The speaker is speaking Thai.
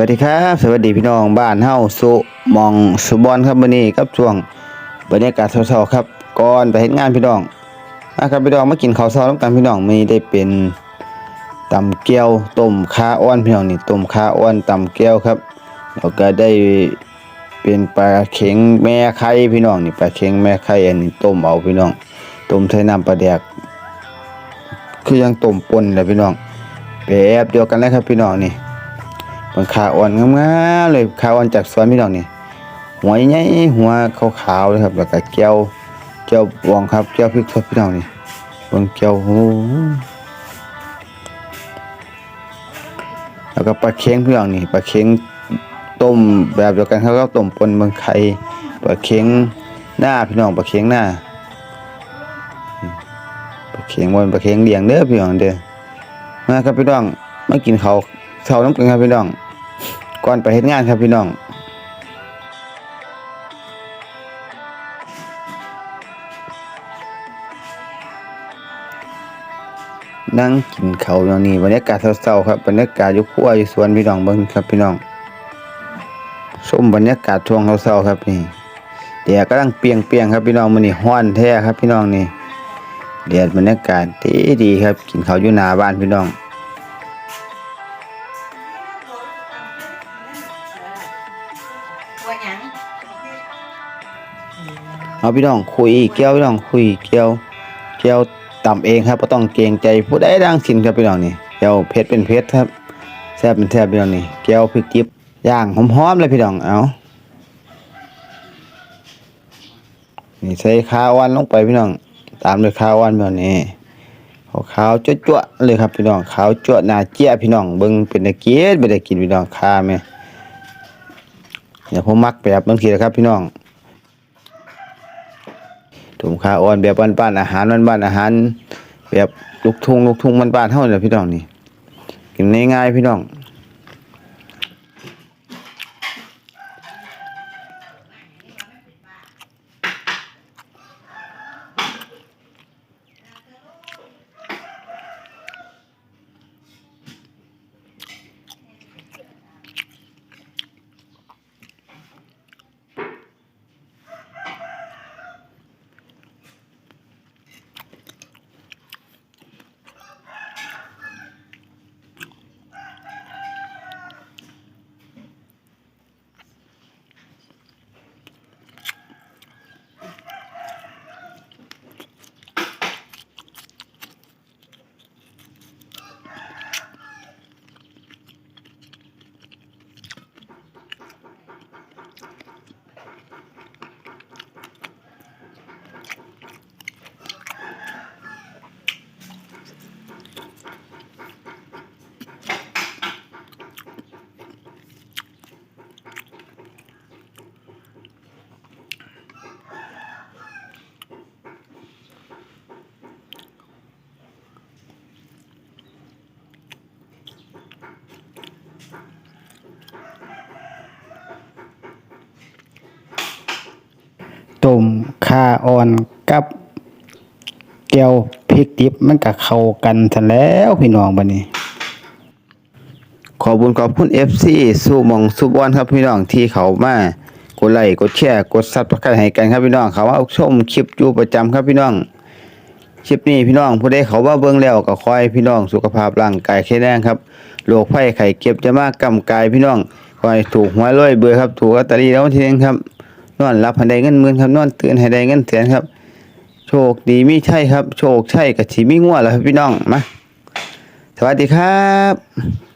วัสดีครับ สวัสดีพี่น้องบ้านเฮาสุมองสุบอนครับมื้อนี้กับช่วงบรรยากาศเช้าๆครับก่อนไปเฮ็ดงานพี่น้องมาครับพี่น้องมากินข้าวเช้านํกันพี่น้องมีได้เป็นตำเกี๊ยวต้มขาอ่อนพี่น้องนี่ต้มขาอ่อนตำเกี๊ยวครับแล้วก็ได้เป็นปลาเข็งแม่ไข่พี่น้องนี่ปลาเข็งแม่ไข่อันนี้ต้มเอาพี่น้องต้มใส่น้ำปลาแดก คือยังต้มปนแหละพี่น้องแบบเดียวกันเลยครับพี่น้องนี่ ขาอ่อนงามๆเลยขาอ่อนจากสวนพี่น้องนี่หัวใหญ่หัวขาวๆเลยครับแล้วก็แก้วแก้วบองครับแก้วพริกสดพี่น้องนี่บิ่งแก้วโอ้โหแล้วก็ปลาเค็งพี่น้องนี่ปลาเค็งต้มแบบเดียวกันเขาก็ต้มปนเมืองไข่ปลาเค็งหน้าพี่น้องปลาเค็งหน้าปลาเค็งบนปลาเค็งเลี้ยงเด้อพี่น้องเด้อมาครับพี่น้องมากินเขาเช้าน้ำกันครับพี่น้อง ก่อนไปเฮ็ดงานครับพี่น้องนั่งกินเขาอย่างนี้บรรยากาศเศร้าๆครับบรรยากาศยู่ครัวอยู่สวนพี่น้องเบิ่งครับพี่น้องชมบรรยากาศช่วงเศร้าๆครับนี่แดดกำลังเปรียงๆครับพี่น้องมื้อนี้ร้อนแท้ครับพี่น้องนี่แดดบรรยากาศดีดีๆครับ กินเขาอยู่หน้าบ้านพี่น้อง เอาพี่น้องคุยเกี่ยวพี่น้องคุยเกี่ยวเกี่ยวต่ำเองครับบ่ต้องเกรงใจผู้ใดดังสินครับพี่น้องนี่เกี่ยวเพชรเป็นเพชรครับแซ่บเป็นแซ่บพี่น้องนี่เกี่ยวพริกดิบย่างหอมๆเลยพี่น้องเอานี่ใส่ข้าวอ่อนลงไปพี่น้อง ตามด้วยข้าวอ่นแบบนี้ขาวๆจั่วๆเลยครับพี่น้องขาวจั่วหน้าเจี๊ยพี่น้องเบิ่งเป็นตะเกียบบ่ได้กินพี่น้องข้าแม่เดี๋ยวผมมักแบบบางทีนะครับพี่น้อง ถุงขาอ่อนแบบบ้านๆอาหารบ้านๆอาหาร แบบลูกทุ่งลูกทุ่งบ้านๆเท่านั้นแหละพี่น้องนี่กินง่ายๆพี่น้อง ต้มข่าอ่อนกับแก้วพริกดิบมันก็เข้ากันทันแล้วพี่น้องบัดนี้ ขอบคุณขอบคุณ FC สู่หมองสุบอนครับพี่น้องที่เขามากดไลค์กดแชร์กดซับสไครต์ให้กันครับพี่น้องเขามาชมคลิปอยู่ประจำครับพี่น้องคลิปนี้พี่น้องผู้ใดเขาว่าเบิ่งแล้วก็ขอให้พี่น้องสุขภาพร่างกายแข็งแรงครับโรคภัยไข้เจ็บจะมากกำกายพี่น้องขอให้ถูกหวยรวยเบื่อครับ ถูกลอตเตอรี่แล้วทีนึงครับ นอนรับให้ได้เงินหมื่นครับนอนตื่นให้ได้เงินแสนครับ โชคดีมีใช่ครับ โชคใช่กับชีมีงัวแล้วครับพี่น้องมาสวัสดีครับ